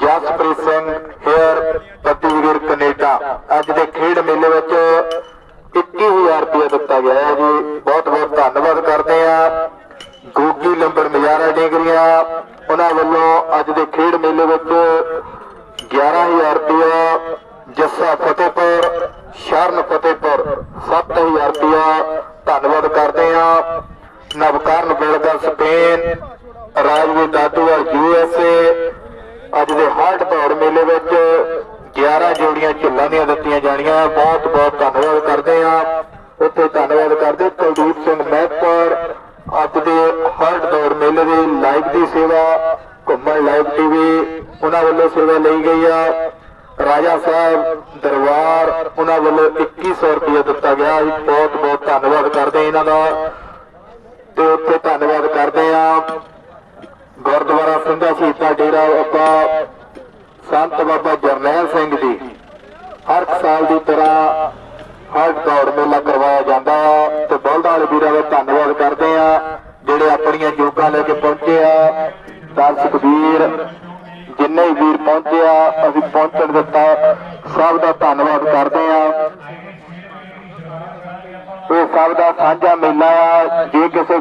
Jaspreet Singh Hayer Pattigarh Canada. ਅੱਜ ਦੇ ਖੇਡ ਮੇਲੇ ਵਿੱਚ 21000 ਰੁਪਏ ਦਿੱਤਾ ਗਿਆ ਹੈ ਜੀ। ਬਹੁਤ ਬਹੁਤ ਧੰਨਵਾਦ ਕਰਦੇ ਆ ਗੋਗੀ ਲੰਬੜ ਮਜ਼ਾਰਾ ਡੇਗਰੀਆਂ ਉਹਨਾਂ ਵੱਲੋਂ ਅੱਜ ਦੇ ਖੇਡ ਮੇਲੇ ਵਿੱਚ 11000 ਰੁਪਏ ਜੱਸਾ ਫਤਿਹਪੁਰ, ਸ਼ਰਨ ਫਤਿਹਪੁਰ 7000 ਰੁਪਏ ਧੰਨਵਾਦ ਕਰਦੇ ਆ ਨਵਕਾਰਨ ਬਿਲਗਾ ਸਪੇਨ ਰਾਜਵੀ ਦਾਦੂਵਾਲ ਯੂਐਸਏ ਅੱਜ ਦੇ ਹਾਰਟ ਦੌੜ ਮੇਲੇ ਵਿੱਚ 11 ਜੋੜੀਆਂ ਝੁੱਲਾਂ ਦੀਆਂ ਦਿੱਤੀਆਂ ਜਾਣੀਆਂ। ਬਹੁਤ ਬਹੁਤ ਧੰਨਵਾਦ ਕਰਦੇ ਆ ਉੱਥੇ ਧੰਨਵਾਦ ਕਰਦੇ ਕੁਲਦੀਪ ਸਿੰਘ ਮਹਿਤਪੁਰ ਅੱਜ ਦੇ ਹਾਰਟ ਦੌੜ ਮੇਲੇ ਦੀ ਲਾਈਵ ਦੀ ਸੇਵਾ ਘੁੰਮਣ ਲਾਈਵ ਟੀਵੀ ਉਹਨਾਂ ਵੱਲੋਂ ਸੇਵਾ ਲਈ ਗਈ ਆ। ਰਾਜਾ ਸਾਹਿਬ ਦਰਬਾਰ ਉਹਨਾਂ ਵੱਲੋਂ 2100 ਰੁਪਏ ਦਿੱਤਾ ਗਿਆ। ਜੀ ਬਹੁਤ ਬਹੁਤ ਧੰਨਵਾਦ ਕਰਦੇ ਇਹਨਾਂ ਦਾ। ਤੇ ਉੱਥੇ ਧੰਨਵਾਦ ਕਰਦੇ ਆ ਸਿੰਘਾ ਸ਼ਹੀਦਾਂ ਡੇਰਾ ਆਪਾਂ ਸੰਤ ਬਾਬਾ ਜਰਨੈਲ ਸਿੰਘ ਜੀ ਹਰ ਸਾਲ ਦੀ ਤਰ੍ਹਾਂ ਹਰ ਦੌੜ ਮੇਲਾ ਕਰਵਾਇਆ ਜਾਂਦਾ ਹੈ ਤੇ ਬਲਦਾਂ ਵਾਲੇ ਵੀਰਾਂ ਦਾ ਧੰਨਵਾਦ ਕਰਦੇ ਆ, ਜਿਹੜੇ ਆਪਣੀਆਂ ਜੋਗਾਂ ਲੈ ਕੇ ਪਹੁੰਚੇ ਆ। ਦਰਸ਼ਕ ਵੀਰ, ਜਿੰਨੇ ਵੀਰ ਪਹੁੰਚੇ ਆ, ਅਸੀਂ ਪਹੁੰਚਣ ਦਿੱਤਾ ਸਭ ਦਾ ਧੰਨਵਾਦ ਕਰਦੇ ਆ। ਇਹ ਸਭ ਦਾ ਸਾਂਝਾ ਮੇਲਾ ਆ, ਜੇ ਕਿਸੇ